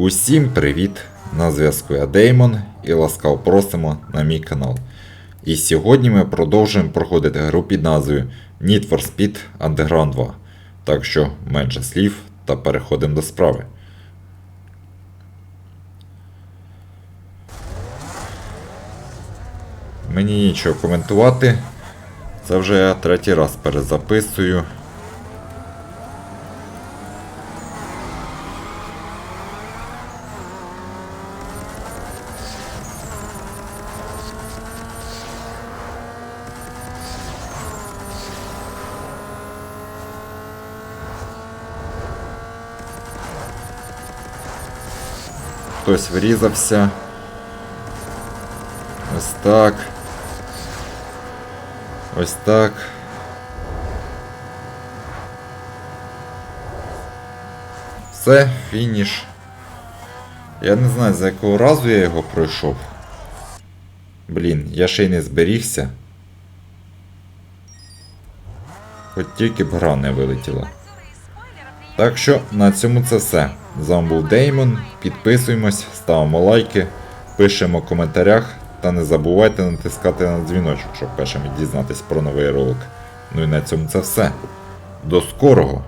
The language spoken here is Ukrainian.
Усім привіт! На зв'язку я Деймон і ласкаво просимо на мій канал. І сьогодні ми продовжуємо проходити гру під назвою Need for Speed Underground 2. Так що менше слів та переходимо до справи. Мені нічого коментувати. Це вже я третій раз перезаписую. Хтось врізався. Ось так. Ось так. Все, фініш. Я не знаю, за якого разу я його пройшов. Блін, я ще й не зберігся. Хоч тільки б гра не вилетіла. Так що на цьому це все. З вами був Деймон. Підписуємось, ставимо лайки, пишемо в коментарях та не забувайте натискати на дзвіночок, щоб першими дізнатись про новий ролик. Ну і на цьому це все. До скорого!